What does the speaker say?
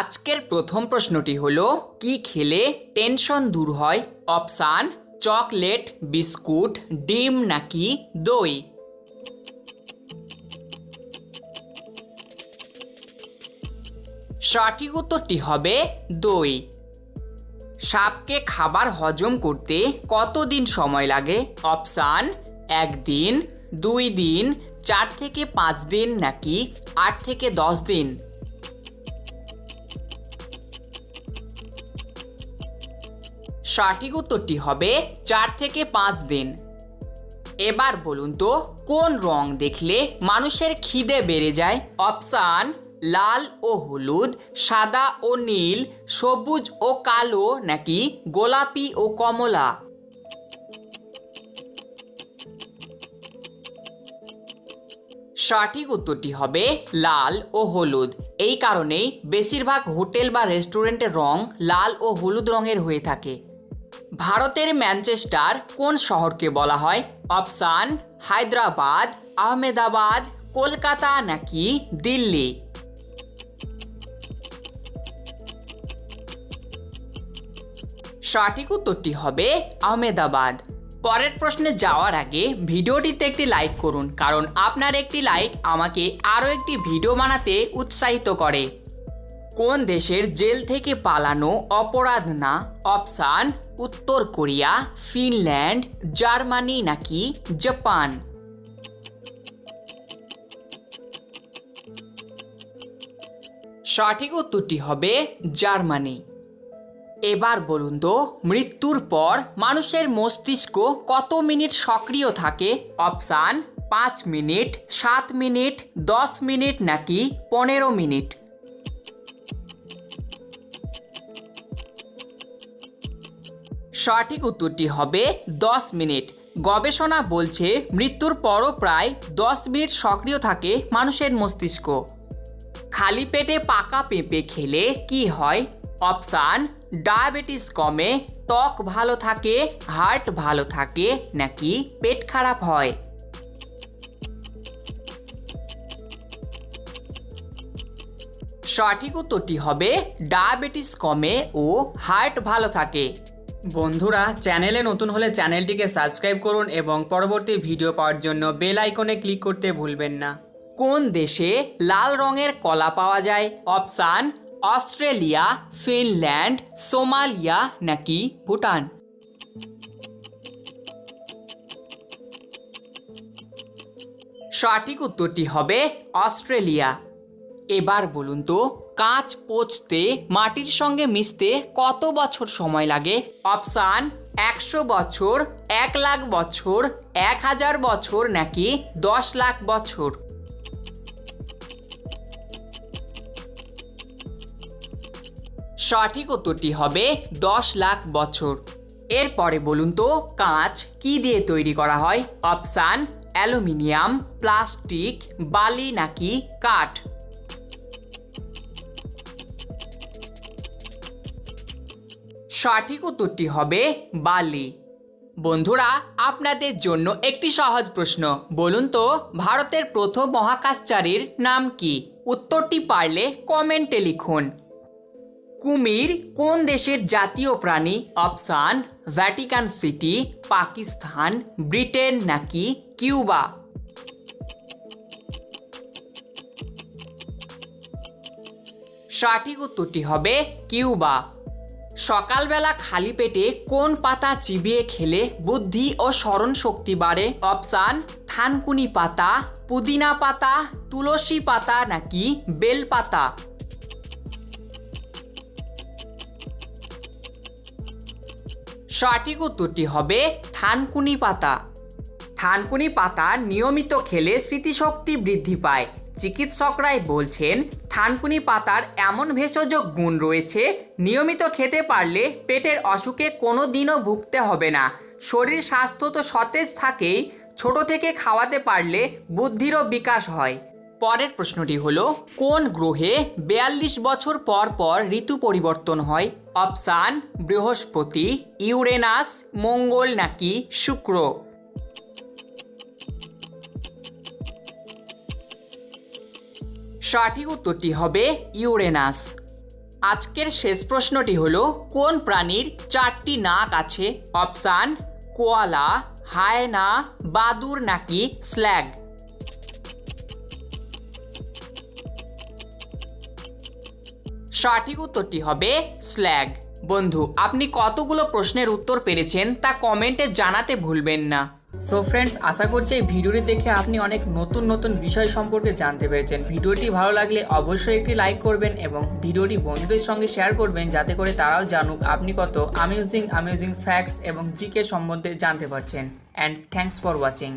আজকের প্রথম প্রশ্নটি হলো, কি খেলে টেনশন দূর হয়? অপশান, চকলেট, বিস্কুট, ডিম নাকি দই? সঠিক উত্তরটি হবে দই। সাপকে খাবার হজম করতে কতদিন সময় লাগে? অপশান, একদিন, দুই দিন, চার থেকে পাঁচ দিন নাকি আট থেকে দশ দিন? সঠিক উত্তরটি হবে চার থেকে পাঁচ দিন। এবার বলুন তো, কোন রং দেখলে মানুষের খিদে বেড়ে যায়? অপশান, লাল ও হলুদ, সাদা ও নীল, সবুজ ও কালো নাকি গোলাপি ও কমলা? সঠিক উত্তরটি হবে লাল ও হলুদ। এই কারণেই বেশিরভাগ হোটেল বা রেস্টুরেন্টের রং লাল ও হলুদ রঙের হয়ে থাকে। ভারতের ম্যানচেস্টার কোন শহরকে বলা হয়? অপশান, হায়দ্রাবাদ, আহমেদাবাদ, কলকাতা নাকি দিল্লি? সঠিক উত্তরটি হবে আহমেদাবাদ। পরের প্রশ্নে যাওয়ার আগে ভিডিওটিতে একটি লাইক করুন, কারণ আপনার একটি লাইক আমাকে আরও একটি ভিডিও বানাতে উৎসাহিত করে। কোন দেশের জেল থেকে পালানো অপরাধ না? অপশান, উত্তর কোরিয়া, ফিনল্যান্ড, জার্মানি নাকি জাপান? সঠিক উত্তরটি হবে জার্মানি। এবার বলুন তো, মৃত্যুর পর মানুষের মস্তিষ্ক কত মিনিট সক্রিয় থাকে? অপশান, পাঁচ মিনিট, সাত মিনিট, দশ মিনিট নাকি পনেরো মিনিট? সঠিক উত্তরটি হবে দশ মিনিট। গবেষণা বলছে মৃত্যুর পরও প্রায় দশ মিনিট সক্রিয় থাকে মানুষের মস্তিষ্ক। খালি পেটে পাকা পেঁপে খেলে কি হয়? অপশান, ডায়াবেটিস কমে, ত্বক ভালো থাকে, হার্ট ভালো থাকে নাকি পেট খারাপ হয়? সঠিক উত্তরটি হবে ডায়াবেটিস কমে ও হার্ট ভালো থাকে। বন্ধুরা, চ্যানেলে নতুন হলে চ্যানেলটিকে সাবস্ক্রাইব করুন এবং পরবর্তী ভিডিও পাওয়ার জন্য বেল আইকনে ক্লিক করতে ভুলবেন না। কোন দেশে লাল রঙের কলা পাওয়া যায়? অপশান, অস্ট্রেলিয়া, ফিনল্যান্ড, সোমালিয়া নাকি ভুটান? সঠিক উত্তরটি হবে অস্ট্রেলিয়া। এবার বলুন তো কাঁচ পচতে, মাটির সঙ্গে মিশতে কত বছর সময় লাগে? অপশান, একশো বছর, এক লাখ বছর, এক হাজার বছর নাকি দশ লাখ বছর? সঠিক উত্তরটি হবে দশ লাখ বছর। এরপরে বলুন তো, কাঁচ কি দিয়ে তৈরি করা হয়? অপশান, অ্যালুমিনিয়াম, প্লাস্টিক, বালি নাকি কাঠ? সঠিক উত্তরটি হবে বালি। বন্ধুরা, আপনাদের জন্য একটি সহজ প্রশ্ন। বলুন তো, ভারতের প্রথম মহাকাশচারীর নাম কি? উত্তরটি পারলে কমেন্টে লিখুন। কুমির কোন দেশের জাতীয় প্রাণী? Option, Vatican City, Pakistan, Britain নাকি কিউবা? সঠিক উত্তরটি হবে কিউবা। সকালবেলা খালি পেটে কোন পাতা চিবিয়ে খেলে বুদ্ধি ও স্মরণ শক্তি বাড়ে? অপশান, থানকুনি পাতা, পুদিনা পাতা, তুলসী পাতা নাকি বেল পাতা? সঠিক উত্তরটি হবে থানকুনি পাতা। থানকুনি পাতা নিয়মিত খেলে স্মৃতিশক্তি বৃদ্ধি পায়। চিকিৎসকরাই বলছেন, থানকুনি পাতার এমন ভেষজ গুণ রয়েছে, নিয়মিত খেতে পারলে পেটের অসুখে কোনো দিনও ভুগতে হবে না। শরীর স্বাস্থ্য তো সতেজ থাকেই, ছোট থেকে খাওয়াতে পারলে বুদ্ধিরও বিকাশ হয়। পরের প্রশ্নটি হলো, কোন গ্রহে বিয়াল্লিশ বছর পর পর ঋতু পরিবর্তন হয়? অপশান, বৃহস্পতি, ইউরেনাস, মঙ্গল নাকি শুক্র? সঠিক উত্তরটি হবে ইউরেনাস। আজকের শেষ প্রশ্নটি হলো, কোন প্রাণীর চারটি নাক আছে? অপশান, কোয়ালা, হায়না, বাদুর নাকি স্ল্যাগ? সঠিক উত্তরটি হবে স্ল্যাগ। বন্ধু, আপনি কতগুলো প্রশ্নের উত্তর পেরেছেন তা কমেন্টে জানাতে ভুলবেন না। সো ফ্রেন্ডস আশা করছি এই ভিডিওটি দেখে আপনি অনেক নতুন নতুন বিষয় সম্পর্কে জানতে পেরেছেন। ভিডিওটি ভালো লাগলে অবশ্যই একটি লাইক করবেন এবং ভিডিওটি বন্ধুদের সঙ্গে শেয়ার করবেন যাতে করে তারাও জানুক আপনি কত আমিউজিং আমিউজিং ফ্যাক্টস এবং জিকে সম্বন্ধে জানতে পারছেন। And thanks for watching